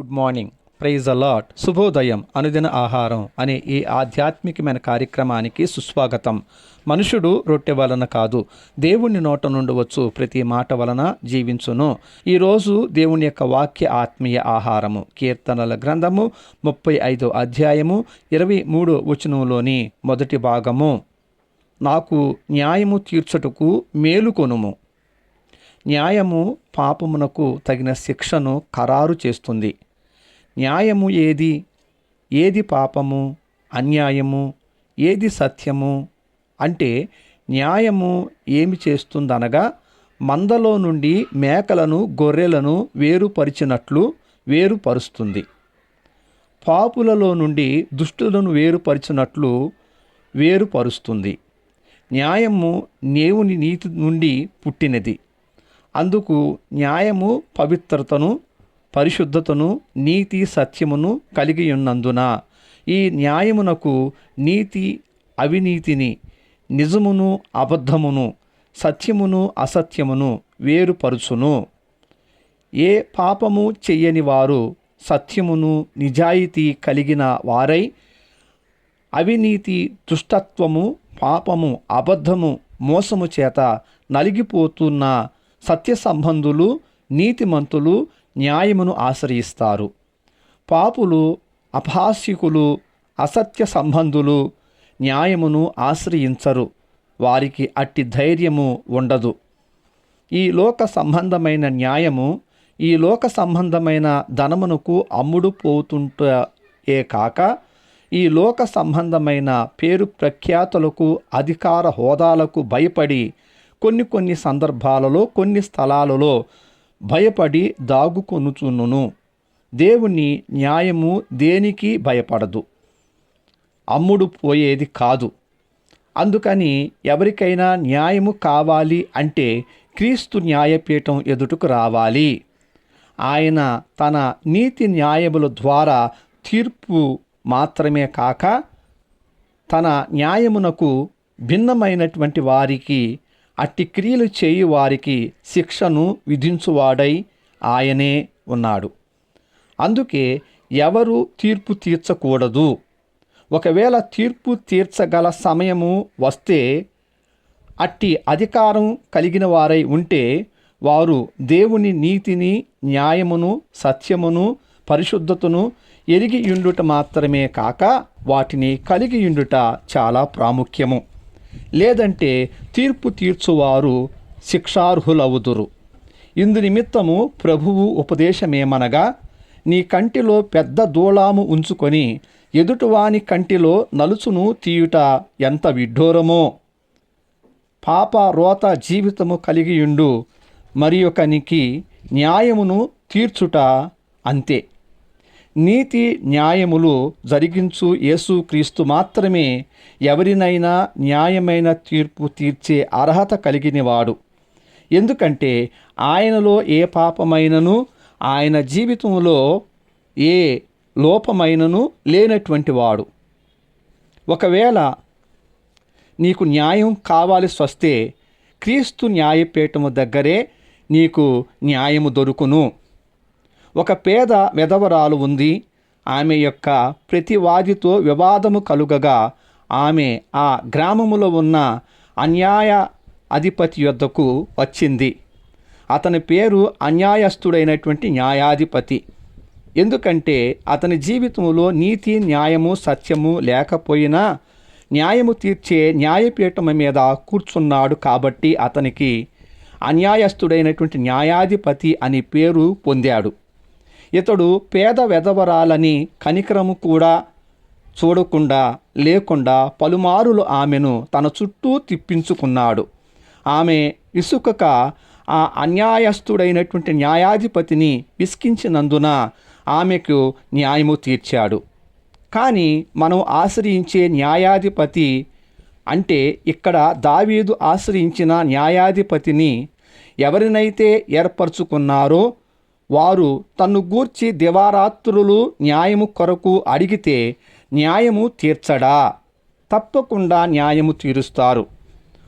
Good morning praise allot శుభోదయం అనుదిన ఆహారం అనే ఈ ఆధ్యాత్మికమైన కార్యక్రమానికి సుస్వాగతం మనుషుడు రొట్టె వలన కాదు దేవుని నోట నుండి వచ్చు ప్రతి మాట వలన జీవించును ఈరోజు దేవుని యొక్క వాక్య ఆత్మీయ ఆహారము కీర్తనల గ్రంథము ముప్పై ఐదో అధ్యాయము ఇరవై మూడో వచనంలోని మొదటి భాగము నాకు న్యాయము తీర్చుటకు మేలుకొనుము న్యాయము పాపమునకు తగిన శిక్షను ఖరారు చేస్తుంది న్యాయము ఏది? ఏది పాపము? అన్యాయము? ఏది సత్యము? అంటే న్యాయము ఏమి చేస్తుందనగా మందలో నుండి మేకలను గొర్రెలను వేరుపరిచినట్లు వేరుపరుస్తుంది. పాపులలో నుండి దుష్టులను వేరుపరిచినట్లు వేరుపరుస్తుంది. న్యాయము దేవుని నీతి నుండి పుట్టినది. అందుకు న్యాయము పవిత్రతను పరిశుద్ధతను నీతి సత్యమును కలిగి ఉన్నందున ఈ న్యాయమునకు నీతి అవినీతిని నిజమును అబద్ధమును సత్యమును అసత్యమును వేరుపరుచును. ఏ పాపము చెయ్యని వారు సత్యమును నిజాయితీ కలిగిన వారై అవినీతి దుష్టత్వము పాపము అబద్ధము మోసము చేత నలిగిపోతున్న సత్య సంబంధులు నీతిమంతులు న్యాయమును ఆశ్రయిస్తారు. పాపులు అపహాస్యకులు అసత్య సంబంధులు న్యాయమును ఆశ్రయించరు. వారికి అట్టి ధైర్యము ఉండదు. ఈ లోక సంబంధమైన న్యాయము ఈ లోక సంబంధమైన ధనమునకు అమ్ముడు పోతుంటే కాక ఈ లోక సంబంధమైన పేరు ప్రఖ్యాతులకు అధికార హోదాలకు భయపడి కొన్ని కొన్ని సందర్భాలలో కొన్ని స్థలాలలో భయపడి దాగుకొనుచును దేవుని న్యాయము దేనికి భయపడదు? అమ్ముడు పోయేది కాదు. అందుకని ఎవరికైనా న్యాయము కావాలి అంటే క్రీస్తు న్యాయపీఠం ఎదుటకు రావాలి. ఆయన తన నీతి న్యాయముల ద్వారా తీర్పు మాత్రమే కాక తన న్యాయమునకు భిన్నమైనటువంటి వారికి అట్టి క్రియలు చేయు వారికి శిక్షను విధించువాడై ఆయనే ఉన్నాడు. అందుకే ఎవరు తీర్పు తీర్చకూడదు. ఒకవేళ తీర్పు తీర్చగల సమయము వస్తే అట్టి అధికారం కలిగిన వారై ఉంటే వారు దేవుని నీతిని న్యాయమును సత్యమును పరిశుద్ధతను ఎరిగియుండుట మాత్రమే కాక వాటిని కలిగియుండుట చాలా ప్రాముఖ్యము. లేదంటే తీర్పు తీర్చువారు శిక్షార్హులవుదురు. ఇందు నిమిత్తము ప్రభువు ఉపదేశమేమనగా నీ కంటిలో పెద్ద దూలాము ఉంచుకొని ఎదుటివాని కంటిలో నలుచును తీయుట ఎంత విడ్డూరమో. పాప రోత జీవితము కలిగియుండు మరి ఒకనికి న్యాయమును తీర్చుట అంతే. నీతి న్యాయములు జరిగించు యేసుక్రీస్తు మాత్రమే ఎవరినైనా న్యాయమైన తీర్పు తీర్చే అర్హత కలిగినవాడు. ఎందుకంటే ఆయనలో ఏ పాపమైనను ఆయన జీవితంలో ఏ లోపమైనను లేనటువంటి వాడు. ఒకవేళ నీకు న్యాయం కావాల్సి వస్తే క్రీస్తు న్యాయపీఠము దగ్గరే నీకు న్యాయము దొరుకును. ఒక పేద మెదవరాలు ఉంది. ఆమె యొక్క ప్రతివాదితో వివాదము కలుగగా ఆమె ఆ గ్రామములో ఉన్న అన్యాయ అధిపతి యొద్దకు వచ్చింది. అతని పేరు అన్యాయస్థుడైనటువంటి న్యాయాధిపతి. ఎందుకంటే అతని జీవితంలో నీతి న్యాయము సత్యము లేకపోయినా న్యాయము తీర్చే న్యాయపీఠం మీద కూర్చున్నాడు కాబట్టి అతనికి అన్యాయస్థుడైనటువంటి న్యాయాధిపతి అని పేరు పొందాడు. ఇతడు పేద వెధవరాలని కనికరము కూడా చూడకుండా లేకుండా పలుమారులు ఆమెను తన చుట్టూ తిప్పించుకున్నాడు. ఆమె ఇసుకక ఆ అన్యాయస్థుడైనటువంటి న్యాయాధిపతిని విసికించినందున ఆమెకు న్యాయము తీర్చాడు. కానీ మనం ఆశ్రయించే న్యాయాధిపతి అంటే ఇక్కడ దావీదు ఆశ్రయించిన న్యాయాధిపతిని ఎవరినైతే ఏర్పరచుకున్నారో వారు తన్ను గూర్చి దివారాత్రులు న్యాయము కొరకు అడిగితే న్యాయము తీర్చడా? తప్పకుండా న్యాయము తీరుస్తారు.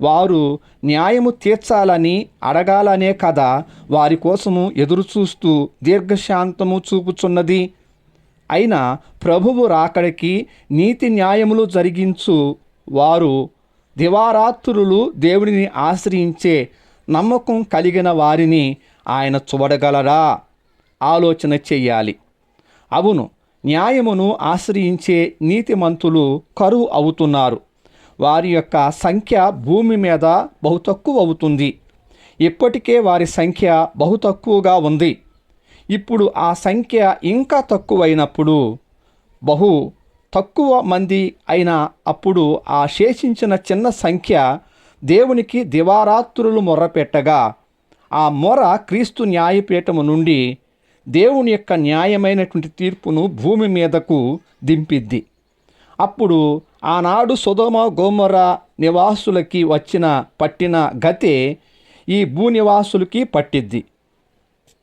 వారు న్యాయము తీర్చాలని అడగాలనే కదా వారి కోసము ఎదురుచూస్తూ దీర్ఘశాంతము చూపుచున్నది. అయినా ప్రభువు రాకడికి నీతి న్యాయములు జరిగించు వారు దివారాత్రులు దేవుడిని ఆశ్రయించే నమ్మకం కలిగిన వారిని ఆయన చూడగలరా? ఆలోచన చెయ్యాలి అవును న్యాయమును ఆశ్రయించే నీతిమంతులు కరువు అవుతున్నారు. వారి యొక్క సంఖ్య భూమి మీద బహు తక్కువ అవుతుంది. ఇప్పటికే వారి సంఖ్య బహు తక్కువగా ఉంది. ఇప్పుడు ఆ సంఖ్య ఇంకా తక్కువైనప్పుడు బహు తక్కువ మంది అయిన అప్పుడు ఆ శేషించిన చిన్న సంఖ్య దేవునికి దివారాత్రులు మొర్రపెట్టగా ఆ మొర క్రీస్తు న్యాయపీఠము నుండి దేవుని యొక్క న్యాయమైనటువంటి తీర్పును భూమి మీదకు దింపిద్ది. అప్పుడు ఆనాడు సుధమ గోమర నివాసులకి వచ్చిన పట్టిన గతే ఈ భూనివాసులకి పట్టిద్ది.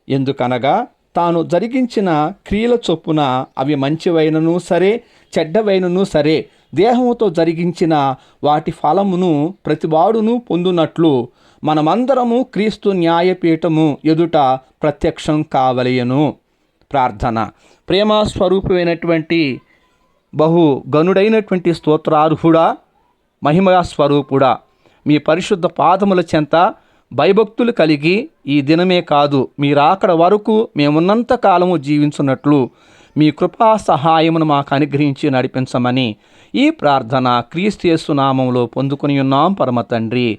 ఎందుకనగా తాను జరిగించిన క్రియల చొప్పున అవి మంచివైనను సరే చెడ్డవైనను సరే దేహంతో జరిగించిన వాటి ఫలమును ప్రతివాడును పొందునట్లు మనమందరము క్రీస్తు న్యాయపీఠము ఎదుట ప్రత్యక్షం కావలయను ప్రార్థన. ప్రేమ స్వరూపమైనటువంటి బహు గనుడైనటువంటి స్తోత్రార్హుడా మహిమా స్వరూపుడా మీ పరిశుద్ధ పాదముల చెంత భయభక్తులు కలిగి ఈ దినమే కాదు మీరాకడ వరకు మేమున్నంత కాలము జీవించున్నట్లు మీ కృపా సహాయమును మాకు అనుగ్రహించి నడిపించమని ఈ ప్రార్థన క్రీస్తు నామంలో పొందుకుని ఉన్నాం పరమ తండ్రి.